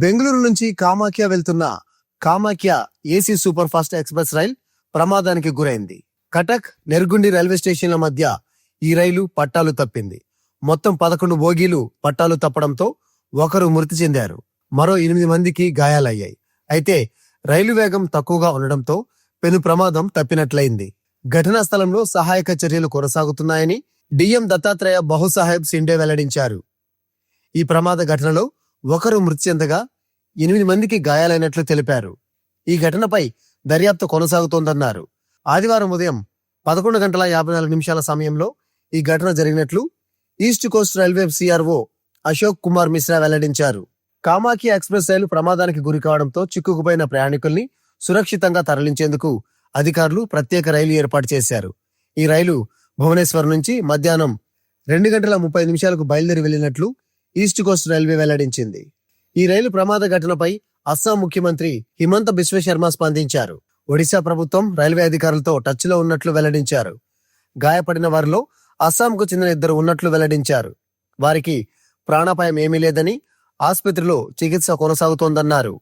బెంగళూరు నుంచి కామాఖ్య వెళ్తున్న Kamakhya AC super fast express rail ప్రమాదానికి గురైంది. కటక్ నెర్గుండి రైల్వే స్టేషన్ల మధ్య ఈ రైలు పట్టాలు తప్పింది. మొత్తం పదకొండు బోగీలు పట్టాలు తప్పడంతో ఒకరు మృతి చెందారు. మరో ఎనిమిది మందికి గాయాలయ్యాయి. అయితే రైలు వేగం తక్కువగా ఉండడంతో పెను ప్రమాదం తప్పినట్లయింది. ఘటనా స్థలంలో సహాయక చర్యలు కొనసాగుతున్నాయని డిఎం దత్తాత్రేయ బహుసాహెబ్ సిండే వెల్లడించారు. ఈ ప్రమాద ఘటనలో ఒకరు మృతి చెందగా ఎనిమిది మందికి గాయాలైనట్లు తెలిపారు. ఈ ఘటనపై దర్యాప్తు కొనసాగుతోందన్నారు. ఆదివారం ఉదయం పదకొండు గంటల యాభై నాలుగు నిమిషాల సమయంలో ఈ ఘటన జరిగినట్లు east coast railway CRO Ashok Kumar Mishra వెల్లడించారు. కామాఖి ఎక్స్ప్రెస్ రైలు ప్రమాదానికి గురి కావడంతో చిక్కుకుపోయిన ప్రయాణికుల్ని సురక్షితంగా తరలించేందుకు అధికారులు ప్రత్యేక రైలు ఏర్పాటు చేశారు. ఈ రైలు భువనేశ్వర్ నుంచి మధ్యాహ్నం రెండు గంటల ముప్పై నిమిషాలకు బయలుదేరి వెళ్ళినట్లు ఈస్ట్ కోస్ట్ రైల్వే వెల్లడించింది. ఈ రైలు ప్రమాద ఘటనపై అస్సాం ముఖ్యమంత్రి హిమంత బిశ్వ శర్మ స్పందించారు. ఒడిశా ప్రభుత్వం రైల్వే అధికారులతో టచ్లో ఉన్నట్లు వెల్లడించారు. గాయపడిన వారిలో అస్సాంకు చెందిన ఇద్దరు ఉన్నట్లు వెల్లడించారు. వారికి ప్రాణాపాయం ఏమీ లేదని ఆసుపత్రిలో చికిత్స కొనసాగుతోందన్నారు.